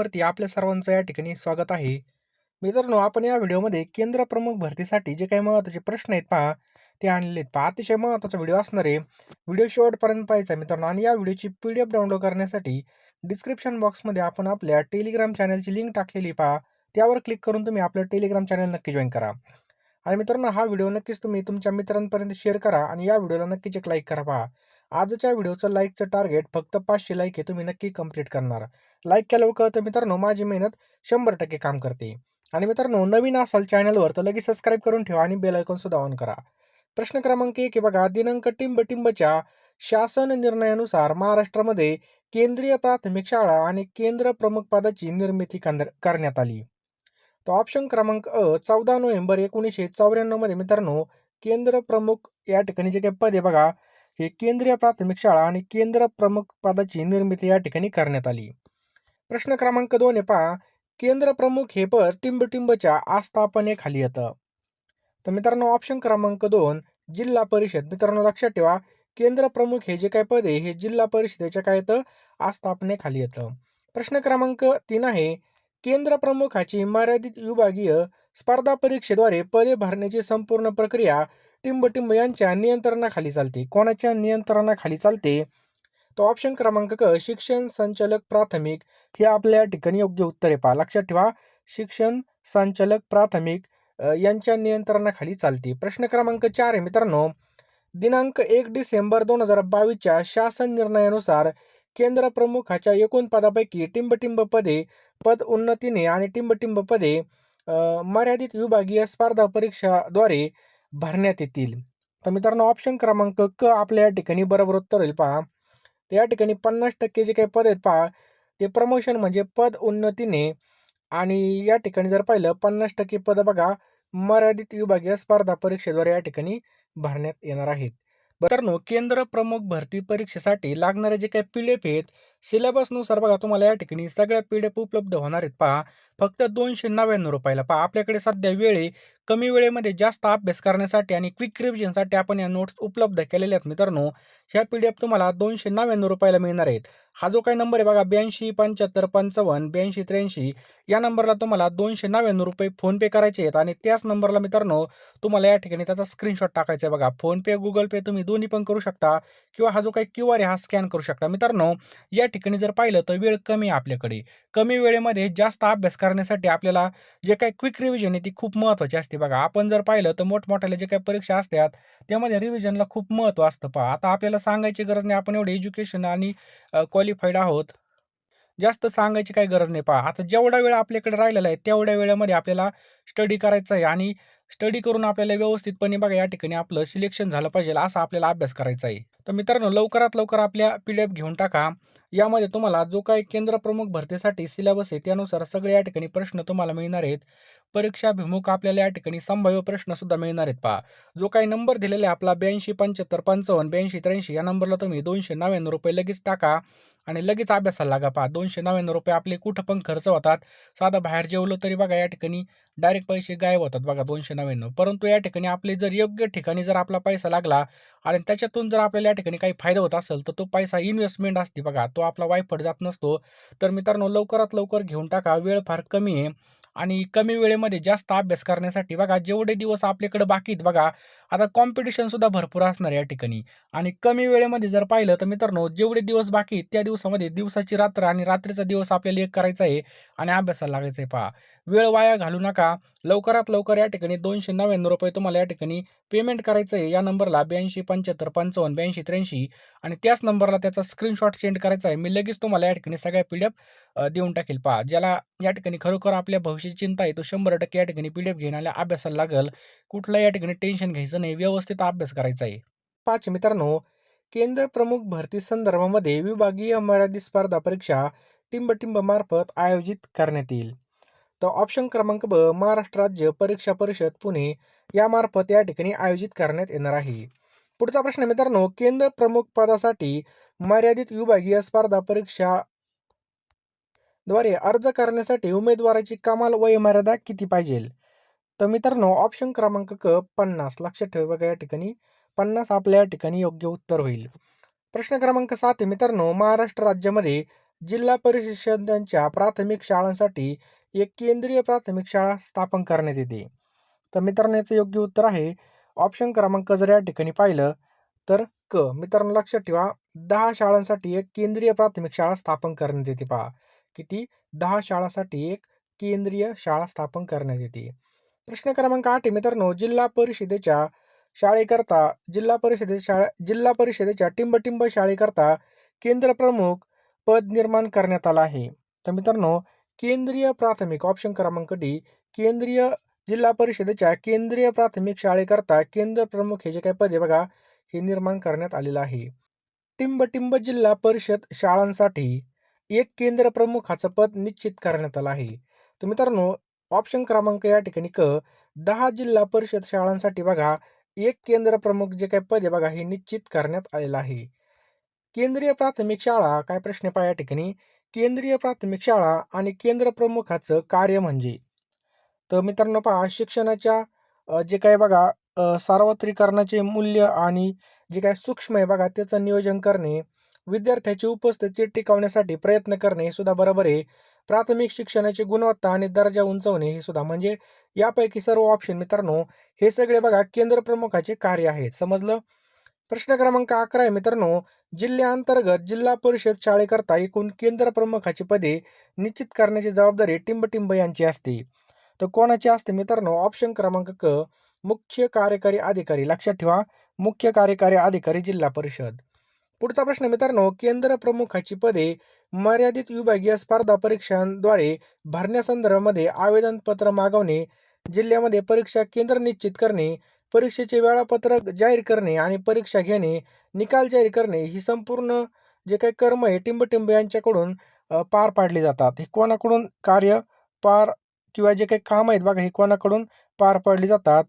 वाहिनीवरती आपल्या सर्वांचं या ठिकाणी स्वागत आहे. मित्रांनो आपण या व्हिडिओमध्ये केंद्र प्रमुख भरतीसाठी जे काही महत्त्वाचे प्रश्न आहेत पहा ते आणलेले आहेत. पहा अतिशय महत्त्वाचा व्हिडिओ असणार आहे. व्हिडिओ शेवटपर्यंत पाहायचा मित्रांनो आणि या व्हिडिओची पी डी एफ डाउनलोड करण्यासाठी डिस्क्रिप्शन बॉक्समध्ये आपण आपल्या टेलिग्राम चॅनलची लिंक टाकलेली पहा. त्यावर क्लिक करून तुम्ही आपलं टेलिग्राम चॅनल नक्की जॉईन करा. आणि मित्रांनो हा व्हिडिओ नक्कीच तुम्ही तुमच्या मित्रांपर्यंत शेअर करा आणि या व्हिडिओला नक्कीच एक लाईक करा पहा. आजच्या व्हिडिओचं लाईकचं टार्गेट फक्त पाचशे लाईक हे तुम्ही नक्की कंप्लीट करणार. लाईक केल्यावर कळतं. मित्रांनो माझी मेहनत शंभर टक्के काम करते. आणि मित्रांनो नवीन असाल चॅनलवर तर लगेच सबस्क्राईब करून ठेवा आणि बेल आयकॉन सुद्धा ऑन करा. प्रश्न क्रमांक एक बघा दिनांक टिंब टिंबच्या शासन निर्णयानुसार महाराष्ट्रामध्ये केंद्रीय प्राथमिक शाळा आणि केंद्र प्रमुख पदाची निर्मिती करण्यात आली. तर ऑप्शन क्रमांक अ चौदा नोव्हेंबर एकोणीसशे चौऱ्याण्णवमध्ये मित्रांनो केंद्र प्रमुख या ठिकाणी जे काही पद आहे बघा हे केंद्रीय प्राथमिक शाळा आणि केंद्र प्रमुख पदाची निर्मिती या ठिकाणी करण्यात आली. प्रश्न क्रमांक दोन आहे पहा. केंद्र प्रमुख हे पद टिंबटिंबच्या आस्थापनेखाली येतं. तर मित्रांनो ऑप्शन क्रमांक दोन जिल्हा परिषद. मित्रांनो लक्षात ठेवा केंद्र प्रमुख हे जे काय पद आहे हे जिल्हा परिषदेच्या काय येतं? आस्थापनेखाली येतं. प्रश्न क्रमांक तीन आहे केंद्र प्रमुखाची मर्यादित विभागीय स्पर्धा परीक्षेद्वारे पदे भरण्याची संपूर्ण प्रक्रिया टिंबटिंब यांच्या नियंत्रणाखाली चालते. कोणाच्या नियंत्रणाखाली चालते? तो ऑप्शन क्रमांक क शिक्षण संचालक प्राथमिक हे आपल्या ठिकाणी योग्य उत्तर आहे पहा. लक्षात ठेवा. शिक्षण संचालक प्राथमिक यांच्या नियंत्रणाखाली चालते. प्रश्न क्रमांक चार आहे मित्रांनो. दिनांक एक डिसेंबर दोन हजार बावीसच्या शासन निर्णयानुसार केंद्र प्रमुखाच्या एकूण पदापैकी टिंबटिंब पदे पद उन्नतीने आणि टिंबटिंब पदे मर्यादित विभागीय स्पर्धा परीक्षाद्वारे भरण्यात येतील. तर मित्रांनो ऑप्शन क्रमांक क आपल्या या ठिकाणी बरोबर उत्तर होईल पहा. तर या ठिकाणी पन्नास टक्के जे काही पद आहेत पहा ते प्रमोशन म्हणजे पद उन्नतीने आणि या ठिकाणी जर पाहिलं पन्नास टक्के पद बघा मर्यादित विभागीय स्पर्धा परीक्षेद्वारे या ठिकाणी भरण्यात येणार आहेत. मित्रांनो केंद्र प्रमुख भरती परीक्षेसाठी लागणारे जे काही पी डी एफ आहेत सिलेबसनुसार बघा तुम्हाला या ठिकाणी सगळ्या पी डी एफ उपलब्ध होणार आहेत पहा. फक्त दोनशे नव्याण्णव रुपयाला पहा. आपल्याकडे सध्या वेळ आहे कमी वेळेमध्ये जास्त अभ्यास करण्यासाठी आणि क्विक रिव्हिजनसाठी आपण या नोट्स उपलब्ध केलेल्या आहेत मित्रांनो. ह्या पी डी एफ तुम्हाला दोनशे नव्याण्णव रुपयाला मिळणार आहेत. हा जो काही नंबर आहे बघा ब्याऐंशी पंच्याहत्तर पंचावन्न ब्याऐंशी त्र्याऐंशी या नंबरला तुम्हाला दोनशे नव्याण्णव रुपये फोनपे करायचे आहेत आणि त्याच नंबरला मित्रांनो तुम्हाला या ठिकाणी त्याचा स्क्रीनशॉट टाकायचा आहे बघा. फोनपे गुगल पे तुम्ही दोन्ही पण करू शकता किंवा हा जो काही क्यू आर आहे हा स्कॅन करू शकता. मित्रांनो या ठिकाणी जर पाहिलं तर वेळ कमी आहे आपल्याकडे. कमी वेळेमध्ये जास्त अभ्यास करण्यासाठी आपल्याला जे काही क्विक रिव्हिजन आहे ती खूप महत्त्वाची असते बघा आपण जर पाहिलं तर मोठमोठ्याला जे काही परीक्षा असतात त्यामध्ये रिव्हिजनला खूप महत्त्व असतं पहा. आता आपल्याला सांगायची गरज नाही आपण एवढे एज्युकेशन आणि क्वालिफाईड आहोत. जास्त सांगायची काही गरज नाही पहा. आता जेवढा वेळ आपल्याकडे राहिलेला आहे तेवढ्या वेळेमध्ये आपल्याला स्टडी करायचा आहे आणि स्टडी करून आपल्याला व्यवस्थितपणे बघा या ठिकाणी आपलं सिलेक्शन झालं पाहिजे असा आपल्याला अभ्यास करायचा आहे. तर मित्रांनो लवकरात लवकर आपल्या पी डी एफ घेऊन टाका. यामध्ये तुम्हाला जो काही केंद्र प्रमुख भरतीसाठी सिलेबस आहे त्यानुसार सगळे या ठिकाणी प्रश्न तुम्हाला मिळणार आहेत. परीक्षाभिमुख आपल्याला या ठिकाणी संभाव्य प्रश्न सुद्धा मिळणार आहेत पहा. जो काही नंबर दिलेला आहे आपला ब्याऐंशी पंच्याहत्तर पंचावन्न ब्याऐंशी त्र्याऐंशी या नंबरला तुम्ही दोनशे नव्याण्णव रुपये लगेच टाका. आणि लगेच अभ्यासाला लागा पहा. दोनशे नव्याण्णव रुपये आपले कुठं पण खर्च होतात. साधा बाहेर जेवलं तरी बघा या ठिकाणी डायरेक्ट पैसे गायब होतात बघा दोनशे नव्याण्णव. परंतु या ठिकाणी आपले जर योग्य ठिकाणी जर आपला पैसा लागला आणि त्याच्यातून जर आपल्याला या ठिकाणी काही फायदा होत असेल तर तो पैसा इन्व्हेस्टमेंट असते बघा. तो आपला वायफट जात नसतो. तर मित्रांनो लवकरात लवकर घेऊन टाका. वेळ फार कमी आहे. आणि कमी वेळेमध्ये जास्त अभ्यास करण्यासाठी बघा जेवढे दिवस आपल्याकडे बाकी आहेत बघा आता कॉम्पिटिशन सुद्धा भरपूर असणार या ठिकाणी. आणि कमी वेळेमध्ये जर पाहिलं तर मित्रांनो जेवढे दिवस बाकी आहेत त्या दिवसामध्ये दिवसाची रात्र आणि रात्रीचा दिवस आपल्याला एक करायचा आहे आणि अभ्यासाला लागायचं आहे. पहा वेळ वाया घालू नका. लवकरात लवकर या ठिकाणी दोनशे नव्याण्णव रुपये तुम्हाला या ठिकाणी पेमेंट करायचं आहे. या नंबरला ब्याऐंशी पंच्याहत्तर पंचावन्न ब्याऐंशी त्र्याऐंशी आणि त्याच नंबरला त्याचा स्क्रीनशॉट सेंड करायचा आहे. मी लगेच तुम्हाला या ठिकाणी सगळ्या पी डी एफ देऊन टाकेल. पहा ज्याला या ठिकाणी खरोखर आपल्या भविष्याची चिंता आहे तो शंभर टक्के या ठिकाणी पी डी एफ घेण्याला अभ्यासाला लागेल. कुठलं या ठिकाणी टेन्शन घ्यायचं नाही. व्यवस्थित अभ्यास करायचा आहे. पाच मित्रांनो केंद्र प्रमुख भरती संदर्भामध्ये विभागीय मर्यादित स्पर्धा परीक्षा टिंबटिंब मार्फत आयोजित करण्यात येईल. तर ऑप्शन क्रमांक ब महाराष्ट्र राज्य परीक्षा परिषद पुणे. यामार्फत या ठिकाणी आयोजित करण्यात येणार आहे. पुढचा प्रश्न मित्रांनो केंद्र प्रमुख पदासाठी मर्यादित विभागीय स्पर्धा परीक्षा द्वारे अर्ज करण्यासाठी उमेदवाराची कमाल वयोमर्यादा किती पाहिजे? तर मित्रांनो ऑप्शन क्रमांक क पन्नास. लक्षात ठेवा बघा या ठिकाणी पन्नास आपल्या या ठिकाणी योग्य उत्तर होईल. प्रश्न क्रमांक सात मित्रांनो महाराष्ट्र राज्यामध्ये जिल्हा परिषदांच्या प्राथमिक शाळांसाठी एक केंद्रीय प्राथमिक शाळा स्थापन करण्यात येते. तर मित्रांनो याचं योग्य उत्तर आहे ऑप्शन क्रमांक जर या ठिकाणी पाहिलं तर क. मित्रांनो लक्षात ठेवा दहा शाळांसाठी एक केंद्रीय प्राथमिक शाळा स्थापन करण्यात येते पहा. किती? दहा शाळांसाठी एक केंद्रीय शाळा स्थापन करण्यात येते. प्रश्न क्रमांक आठ मित्रांनो जिल्हा परिषदेच्या शाळेकरता जिल्हा परिषदेच्या शाळा जिल्हा परिषदेच्या टिंबटिंब शाळेकरता केंद्र प्रमुख पद निर्माण करण्यात आलं आहे. तर मित्रांनो केंद्रीय प्राथमिक ऑप्शन क्रमांक डी केंद्रीय जिल्हा परिषदेच्या केंद्रीय प्राथमिक शाळेकरता केंद्र प्रमुख हे जे काही पदे बघा हे निर्माण करण्यात आलेलं आहे. टिंबटिंब जिल्हा परिषद शाळांसाठी एक केंद्र प्रमुखाचं पद निश्चित करण्यात आलं आहे. तर मित्रांनो ऑप्शन क्रमांक या ठिकाणी क दहा जिल्हा परिषद शाळांसाठी बघा एक केंद्र प्रमुख जे काही पदे बघा हे निश्चित करण्यात आलेलं आहे. केंद्रीय प्राथमिक शाळा काय प्रश्न पहा या ठिकाणी? केंद्रीय प्राथमिक शाळा आणि केंद्र प्रमुखाचं कार्य म्हणजे. तर मित्रांनो पहा शिक्षणाच्या जे काय बघा सार्वत्रिकरणाचे मूल्य आणि जे काय सूक्ष्म आहे बघा त्याचं नियोजन करणे विद्यार्थ्याची उपस्थिती टिकवण्यासाठी प्रयत्न करणे हे सुद्धा बरोबर आहे. प्राथमिक शिक्षणाची गुणवत्ता आणि दर्जा उंचवणे हे सुद्धा म्हणजे यापैकी सर्व ऑप्शन मित्रांनो हे सगळे बघा केंद्र प्रमुखाचे कार्य आहे समजलं? प्रश्न क्रमांक अकरा आहे मित्रांनो. जिल्ह्याअंतर्गत जिल्हा परिषद शाळेकरता एकूण केंद्र प्रमुखाची पदे निश्चित करण्याची जबाबदारी टिंबटिंब यांची असते. तर कोणाची असते मित्रांनो? ऑप्शन क्रमांक क मुख्य कार्यकारी अधिकारी. लक्षात ठेवा मुख्य कार्यकारी अधिकारी जिल्हा परिषद. पुढचा प्रश्न मित्रांनो केंद्र प्रमुखाची पदे मर्यादित विभागीय स्पर्धा परीक्षांद्वारे भरण्यासंदर्भामध्ये आवेदन पत्र मागवणे जिल्ह्यामध्ये परीक्षा केंद्र निश्चित करणे परीक्षेचे वेळापत्रक जाहीर करणे आणि परीक्षा घेणे निकाल जाहीर करणे ही संपूर्ण जे काही कर्म आहे टिंबटिंब यांच्याकडून पार पाडली जातात. हे कोणाकडून कार्य पार किंवा जे काही काम आहेत बघा हे कोणाकडून पार पाडली जातात?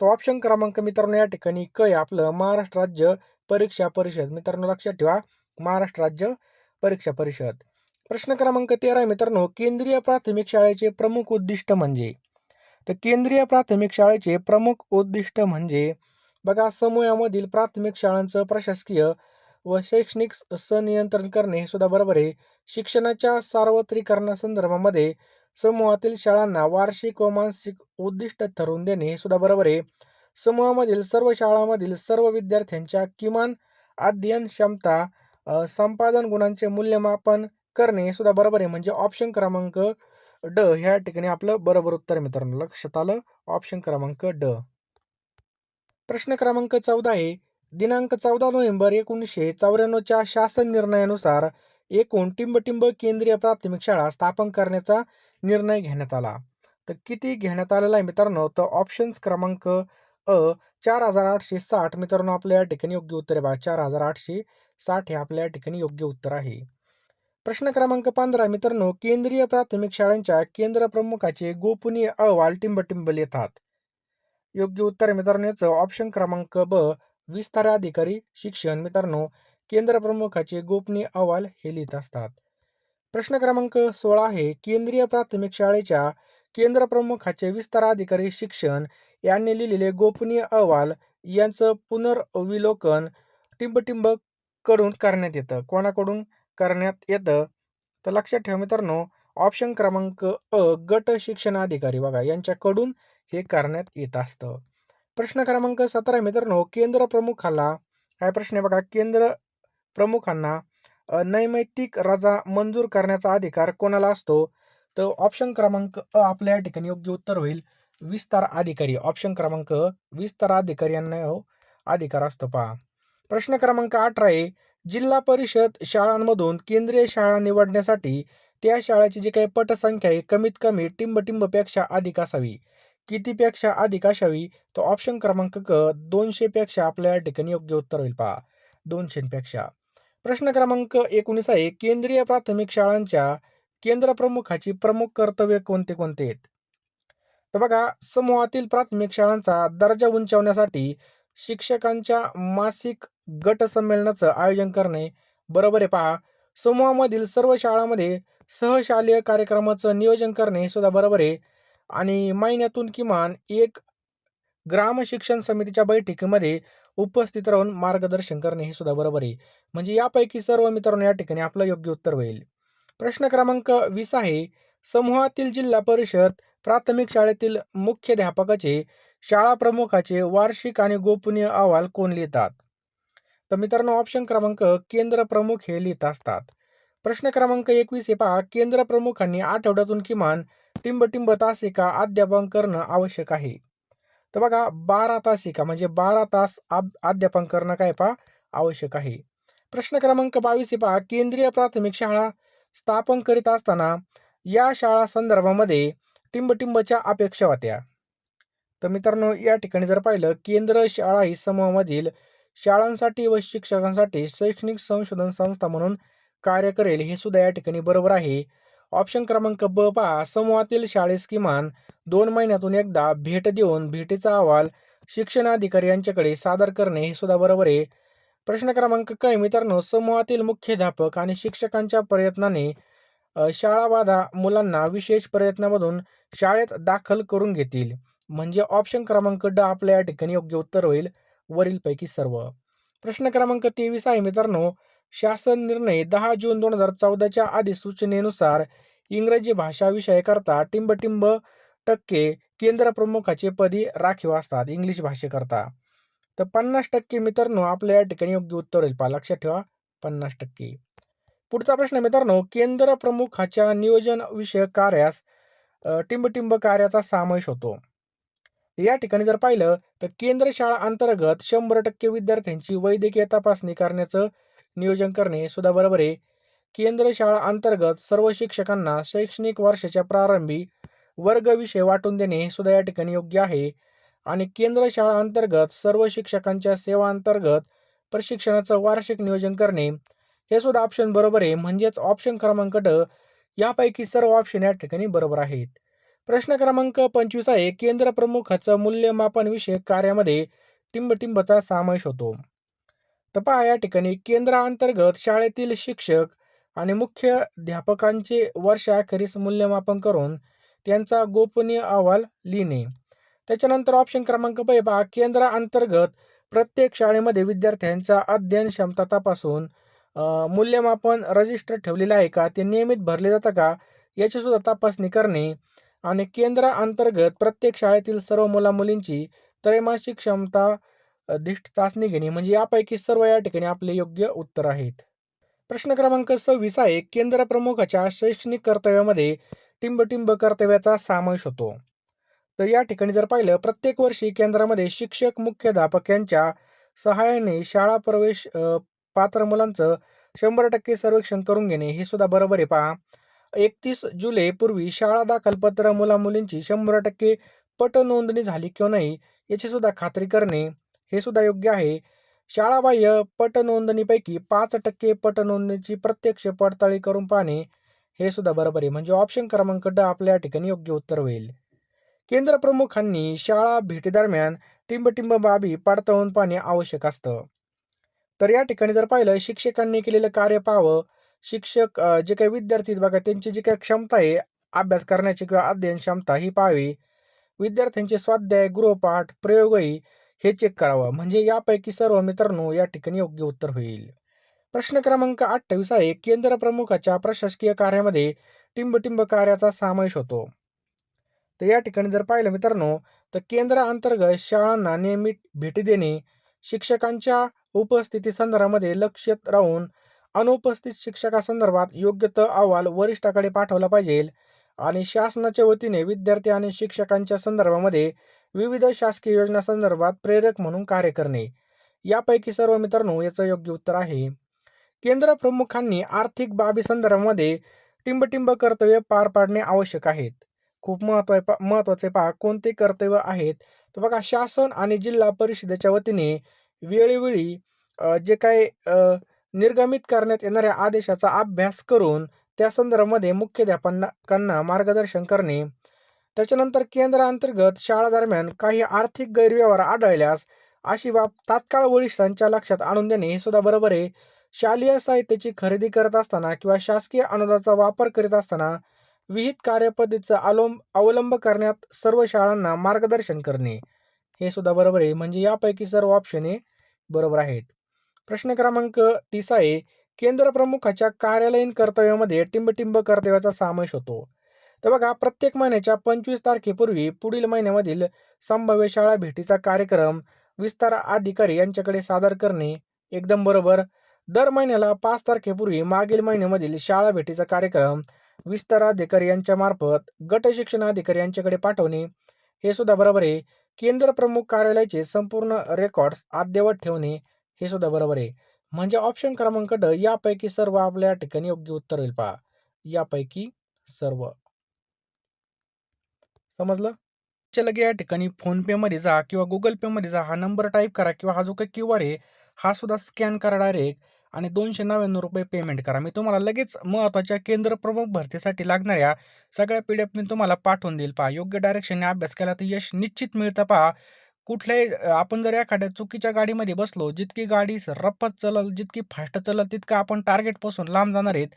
तो ऑप्शन क्रमांक मित्रांनो या ठिकाणी क आहे आपलं महाराष्ट्र राज्य परीक्षा परिषद. मित्रांनो लक्षात ठेवा महाराष्ट्र राज्य परीक्षा परिषद. प्रश्न क्रमांक तेरा मित्रांनो केंद्रीय प्राथमिक शाळेचे प्रमुख उद्दिष्ट म्हणजे? तर केंद्रीय प्राथमिक शाळेचे प्रमुख उद्दिष्ट म्हणजे बघा समूहामधील प्राथमिक शाळांचं प्रशासकीय व शैक्षणिक सनियंत्रण करणे हे सुद्धा बरोबर आहे. शिक्षणाच्या सार्वत्रिकरणासंदर्भामध्ये समूहातील शाळांना वार्षिक व मानसिक उद्दिष्ट ठरवून देणे हे सुद्धा बरोबर आहे. समूहामधील सर्व शाळांमधील सर्व विद्यार्थ्यांच्या किमान अध्ययन क्षमता संपादन गुणांचे मूल्यमापन करणे हे सुद्धा बरोबर आहे. म्हणजे ऑप्शन क्रमांक ड ह्या ठिकाणी आपलं बरोबर उत्तर मित्रांनो. लक्षात आलं? ऑप्शन क्रमांक ड. प्रश्न क्रमांक चौदा आहे. दिनांक चौदा नोव्हेंबर एकोणीसशे चौऱ्याण्णवच्या शासन निर्णयानुसार एकूण टिंबटिंब केंद्रीय प्राथमिक शाळा स्थापन करण्याचा निर्णय घेण्यात आला. तर किती घेण्यात आलेला आहे मित्रांनो? तर ऑप्शन्स क्रमांक अ चार हजार आठशे साठ मित्रांनो आपल्या या ठिकाणी योग्य उत्तर आहे बा चार हजार आठशे साठ हे आपल्या या ठिकाणी योग्य उत्तर आहे. प्रश्न क्रमांक पंधरा मित्रांनो केंद्रीय प्राथमिक शाळांच्या केंद्र प्रमुखाचे गोपनीय अहवाल टिंबटिंब येतात. योग्य उत्तर मित्रांनो याचं ऑप्शन क्रमांक ब विस्तार अधिकारी शिक्षण मित्रांनो केंद्र प्रमुखाचे गोपनीय अहवाल हे लिहित असतात. प्रश्न क्रमांक सोळा आहे केंद्रीय प्राथमिक शाळेच्या केंद्र प्रमुखाचे विस्तार अधिकारी शिक्षण यांनी लिहिलेले गोपनीय अहवाल यांचं पुनर्विलोकन टिंबटिंबकडून करण्यात येतं. कोणाकडून? करण्यात येतं. तर लक्षात ठेवा मित्रांनो ऑप्शन क्रमांक अ गट शिक्षणाधिकारी बघा यांच्याकडून हे करण्यात येत असतं. प्रश्न क्रमांक सतरा मित्रांनो केंद्र प्रमुखाला काय प्रश्न आहे बघा केंद्र प्रमुखांना नैमित्तिक रजा मंजूर करण्याचा अधिकार कोणाला असतो? तर ऑप्शन क्रमांक अ आपल्या या ठिकाणी योग्य उत्तर होईल विस्तार अधिकारी. ऑप्शन क्रमांक विस्तार अधिकारी यांना हो, अधिकार असतो पहा. प्रश्न क्रमांक अठरा आहे जिल्हा परिषद शाळांमधून केंद्रीय शाळा निवडण्यासाठी त्या शाळेची जी काही पटसंख्या आहे कमीत कमी टिंबटिंबपेक्षा अधिक असावी. कितीपेक्षा अधिक असावी तो ऑप्शन क्रमांक क दोनशेपेक्षा आपल्या या ठिकाणी योग्य उत्तर होईल पहा. दोनशेपेक्षा. प्रश्न क्रमांक एकोणीस आहे केंद्रीय प्राथमिक शाळांच्या केंद्र प्रमुखाची प्रमुख कर्तव्य कोणते कोणते आहेत? तर बघा समूहातील प्राथमिक शाळांचा दर्जा उंचावण्यासाठी शिक्षकांच्या मासिक गट संमेलनाचं आयोजन करणे. बरोबर आहे पहा. समूहामधील सर्व शाळांमध्ये सहशालेय कार्यक्रमाचं नियोजन करणे सुद्धा बरोबर आहे. आणि महिन्यातून किमान एक ग्राम शिक्षण समितीच्या बैठकीमध्ये उपस्थित राहून मार्गदर्शन करणे हे सुद्धा बरोबर आहे. म्हणजे यापैकी सर्व मित्रांनो या ठिकाणी आपलं योग्य उत्तर होईल. प्रश्न क्रमांक वीस आहे. समूहातील जिल्हा परिषद प्राथमिक शाळेतील मुख्याध्यापकाचे शाळा प्रमुखाचे वार्षिक आणि गोपनीय अहवाल कोण लिहितात? तर मित्रांनो ऑप्शन क्रमांक केंद्र प्रमुख हे लिहित असतात. प्रश्न क्रमांक एकवीस हे पहा. केंद्र प्रमुखांनी आठवड्यातून किमान टिंबटिंब तासिका अध्यापन करणं आवश्यक आहे. तर बघा बारा तासिका म्हणजे बारा तास अध्यापन करणं काय पहा? आवश्यक आहे. प्रश्न क्रमांक बावीस हे पहा. केंद्रीय प्राथमिक शाळा स्थापन करीत असताना या शाळा संदर्भामध्ये टिंबटिंबच्या अपेक्षा होत्या. तर मित्रांनो या ठिकाणी जर पाहिलं केंद्र शाळा ही समूहामधील शाळांसाठी व शिक्षकांसाठी शैक्षणिक संशोधन संस्था म्हणून कार्य करेल हे सुद्धा या ठिकाणी बरोबर आहे. ऑप्शन क्रमांक ब पहा. समूहातील शाळेस किमान दोन महिन्यातून एकदा भेट देऊन भेटीचा अहवाल शिक्षणाधिकारी यांच्याकडे सादर करणे हे सुद्धा बरोबर आहे. प्रश्न क्रमांक काय मित्रांनो. समूहातील मुख्याध्यापक आणि शिक्षकांच्या प्रयत्नाने शाळाबाधा मुलांना विशेष प्रयत्नामधून शाळेत दाखल करून घेतील. म्हणजे ऑप्शन क्रमांक ड आपल्या या ठिकाणी योग्य उत्तर होईल. वरीलपैकी सर्व. प्रश्न क्रमांक तेवीस आहे मित्रांनो. शासन निर्णय दहा जून दोन हजार चौदाच्या अधिसूचनेनुसार इंग्रजी भाषा विषयाकरता टिंबटिंब टक्के केंद्र प्रमुखाचे पदी राखीव असतात इंग्लिश भाषेकरता. तर पन्नास टक्के मित्रांनो आपल्या या ठिकाणी योग्य उत्तर येईल पहा लक्षात ठेवा. पन्नास टक्के. पुढचा प्रश्न मित्रांनो. केंद्र प्रमुखाच्या नियोजन विषयक कार्यास टिंबटिंब कार्याचा समावेश होतो. या ठिकाणी जर पाहिलं तर केंद्र शाळा अंतर्गत शंभर टक्के विद्यार्थ्यांची वैद्यकीय तपासणी करण्याचं नियोजन करणे सुद्धा बरोबर आहे. केंद्र शाळा अंतर्गत सर्व शिक्षकांना शैक्षणिक वर्षाच्या प्रारंभी वर्गविषय वाटून देणे सुद्धा या ठिकाणी योग्य आहे. आणि केंद्र शाळा अंतर्गत सर्व शिक्षकांच्या सेवा अंतर्गत प्रशिक्षणाचं वार्षिक नियोजन करणे हे सुद्धा ऑप्शन बरोबर आहे. म्हणजेच ऑप्शन क्रमांक ड यापैकी सर्व ऑप्शन या ठिकाणी बरोबर आहेत. प्रश्न क्रमांक पंचवीस आहे केंद्र प्रमुखाचं मूल्यमापन विषयक कार्यामध्ये टिंबटिंबचा समावेश होतो. तर पहा या ठिकाणी केंद्राअंतर्गत शाळेतील शिक्षक आणि मुख्याध्यापकांचे वर्षाखेरीस मूल्यमापन करून त्यांचा गोपनीय अहवाल लिहिणे. त्याच्यानंतर ऑप्शन क्रमांक ब पहा केंद्राअंतर्गत प्रत्येक शाळेमध्ये विद्यार्थ्यांच्या अध्ययन क्षमता तपासून मूल्यमापन रजिस्टर ठेवलेलं आहे का ते नियमित भरले जातं का याची सुद्धा तपासणी करणे. आणि केंद्राअंतर्गत प्रत्येक शाळेतील सर्व मुलामुलींची त्रैमासिक क्षमता दिष्ट चाचणी घेणे म्हणजे यापैकी सर्व या ठिकाणी आपले योग्य उत्तर आहेत. प्रश्न क्रमांक सव्वीस आहे केंद्र प्रमुखाच्या शैक्षणिक कर्तव्यामध्ये टिंबटिंब कर्तव्याचा समावेश होतो. तर या ठिकाणी जर पाहिलं प्रत्येक वर्षी केंद्रामध्ये शिक्षक मुख्याध्यापक यांच्या सहाय्याने शाळा प्रवेश पात्र मुलांचं शंभर टक्के सर्वेक्षण करून घेणे हे सुद्धा बरोबर आहे. पहा एकतीस जुलै पूर्वी शाळा दाखलपत्र मुलामुलींची शंभर टक्के पट नोंदणी झाली किंवा नाही याची सुद्धा खात्री करणे हे सुद्धा योग्य आहे. शाळाबाह्य पट नोंदणीपैकी पाच टक्के पट नोंदणीची प्रत्यक्ष पडताळी करून पाहणे हे सुद्धा बरोबर आहे. म्हणजे ऑप्शन क्रमांक ड आपल्या ठिकाणी योग्य उत्तर होईल. केंद्र प्रमुखांनी शाळा भेटीदरम्यान टिंबटिंब बाबी पडताळून पाहणे आवश्यक असतं. तर या ठिकाणी जर पाहिलं शिक्षकांनी केलेलं कार्य पाहावं शिक्षक जे काही विद्यार्थी बघा त्यांची जी काही क्षमता आहे अभ्यास करण्याची किंवा अध्ययन क्षमता ही पाहावी. विद्यार्थ्यांचे स्वाध्याय गृहपाठ प्रयोगही हे चेक करावं. म्हणजे यापैकी सर्व मित्रांनो या ठिकाणी योग्य उत्तर होईल. प्रश्न क्रमांक अठ्ठावीस आहे. केंद्र प्रमुखाच्या प्रशासकीय कार्यामध्ये टिंबटिंब कार्याचा समावेश होतो. तर या ठिकाणी जर पाहिलं मित्रांनो तर केंद्र अंतर्गत शाळांना नियमित भेटी देणे शिक्षकांच्या उपस्थिती संदर्भामध्ये लक्षात राहून अनुपस्थित शिक्षकासंदर्भात योग्य तो अहवाल वरिष्ठाकडे पाठवला पाहिजे आणि शासनाच्या वतीने विद्यार्थी आणि शिक्षकांच्या संदर्भामध्ये विविध शासकीय योजना संदर्भात प्रेरक म्हणून कार्य करणे. यापैकी सर्व मित्रांनो याचं योग्य उत्तर आहे. केंद्र प्रमुखांनी आर्थिक बाबी संदर्भामध्ये टिंबटिंब कर्तव्य पार पाडणे आवश्यक आहेत. खूप महत्त्व महत्त्वाचे पहा कोणते कर्तव्य आहेत? तर बघा शासन आणि जिल्हा परिषदेच्या वतीने वेळोवेळी जे काही निर्गमित करण्यात येणाऱ्या आदेशाचा अभ्यास करून त्या संदर्भामध्ये मुख्याध्यापकांना मार्गदर्शन करणे. त्याच्यानंतर केंद्रांतर्गत शाळा दरम्यान काही आर्थिक गैरव्यवहार आढळल्यास अशी बाब तात्काळ वरिष्ठांच्या लक्षात आणून देणे हे सुद्धा बरोबर आहे. शालेय साहित्याची खरेदी करत असताना किंवा शासकीय अनुदानाचा वापर करीत असताना विहित कार्यपद्धतीचा अवलंब अवलंब करण्यात सर्व शाळांना मार्गदर्शन करणे. हे सुद्धा बरोबर आहे. म्हणजे यापैकी सर्व ऑप्शन हे बरोबर आहेत. प्रश्न क्रमांक तीस आहे केंद्र प्रमुखाच्या कार्यालयीन कर्तव्यामध्ये टिंबटिंब कर्तव्याचा समावेश होतो. तर बघा प्रत्येक महिन्याच्या पंचवीस तारखेपूर्वी पुढील महिन्यामधील संभाव्य शाळा भेटीचा कार्यक्रम विस्तार अधिकारी यांच्याकडे सादर करणे एकदम बरोबर. दर महिन्याला पाच तारखेपूर्वी मागील महिन्यामधील शाळा भेटीचा कार्यक्रम विस्तार अधिकारी यांच्या मार्फत गट शिक्षण अधिकारी यांच्याकडे पाठवणे हे सुद्धा बरोबर आहे. केंद्र प्रमुख कार्यालयाचे संपूर्ण रेकॉर्ड्स अद्ययावत ठेवणे हे सुद्धा बरोबर आहे. म्हणजे ऑप्शन क्रमांक ड यापैकी सर्व आपल्या ठिकाणी योग्य उत्तर होईल पहा. यापैकी सर्व. समजलं? लगे की या ठिकाणी फोनपे मध्ये जा किंवा गुगल पे मध्ये जा हा नंबर टाईप करा किंवा हा जो काही क्यू आर आहे हा सुद्धा स्कॅन करा डायरेक्ट आणि दोनशे नव्याण्णव रुपये पेमेंट करा. मी तुम्हाला लगेच महत्त्वाच्या केंद्र प्रमुख भरतीसाठी लागणाऱ्या सगळ्या पी डी एफ मी तुम्हाला पाठवून देईल पहा. योग्य डायरेक्शनने अभ्यास केला तर यश निश्चित मिळतं पहा. कुठल्याही आपण जर एखाद्या चुकीच्या गाडीमध्ये बसलो जितकी गाडी रप्पत चलल जितकी फास्ट चलल तितकं आपण टार्गेटपासून लांब जाणार आहेत.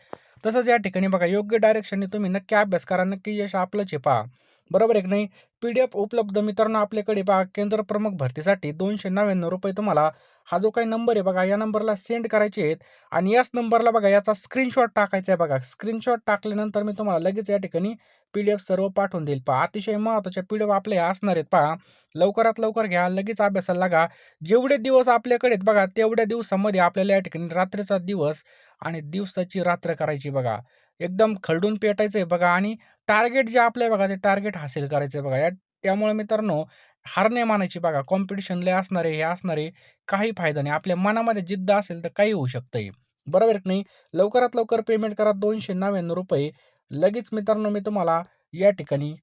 तसंच या ठिकाणी बघा योग्य डायरेक्शनने तुम्ही नक्की अभ्यास करा नक्की यश आपलंच आहे पहा. बरोबर आहे की नाही? पी डी एफ उपलब्ध मित्रांनो आपल्याकडे बघा केंद्र प्रमुख भरतीसाठी दोनशे नव्याण्णव रुपये तुम्हाला हा जो काही नंबर आहे बघा या नंबरला सेंड करायचे आहेत आणि याच नंबरला बघा याचा स्क्रीनशॉट टाकायचा आहे बघा. स्क्रीनशॉट टाकल्यानंतर मी तुम्हाला लगेच या ठिकाणी पी डी एफ सर्व पाठवून देईल. पहा अतिशय महत्त्वाच्या पी डी एफ आपल्या असणार आहेत पहा. लवकरात लवकर घ्या लगेच अभ्यासाला लागा. जेवढे दिवस आपल्याकडे आहेत बघा तेवढ्या दिवसामध्ये आपल्याला या ठिकाणी रात्रीचा दिवस आणि दिवसाची रात्र करायची बघा. एकदम खरडून पेटायचं आहे बघा आणि टार्गेट जे आपलं बघा ते टार्गेट हासिल करायचं आहे बघा. या त्यामुळे मित्रांनो हारणे मानायची बघा. कॉम्पिटिशनले असणारे हे असणारे काही फायदा नाही. आपल्या मनामध्ये जिद्द असेल तर काही होऊ शकतं बरोबर की नाही? लवकरात लवकर पेमेंट करा. दोनशे नव्याण्णव रुपये. लगेच मित्रांनो मी तुम्हाला या ठिकाणी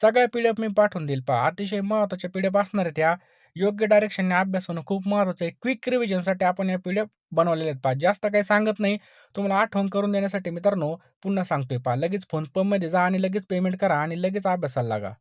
सगळ्या पी डी एफ मी पाठवून देईल पहा. अतिशय महत्त्वाच्या पी डी एफ असणार त्या योग्य डायरेक्शनने अभ्यास होणं खूप महत्त्वाचं आहे. क्विक रिव्हिजनसाठी आपण या पी डी एफ बनवलेले आहेत पहा. जास्त काही सांगत नाही. तुम्हाला आठवण करून देण्यासाठी मित्रांनो पुन्हा सांगतोय पहा. लगेच फोन जा आणि लगेच पेमेंट करा आणि लगेच अभ्यासाला लागा.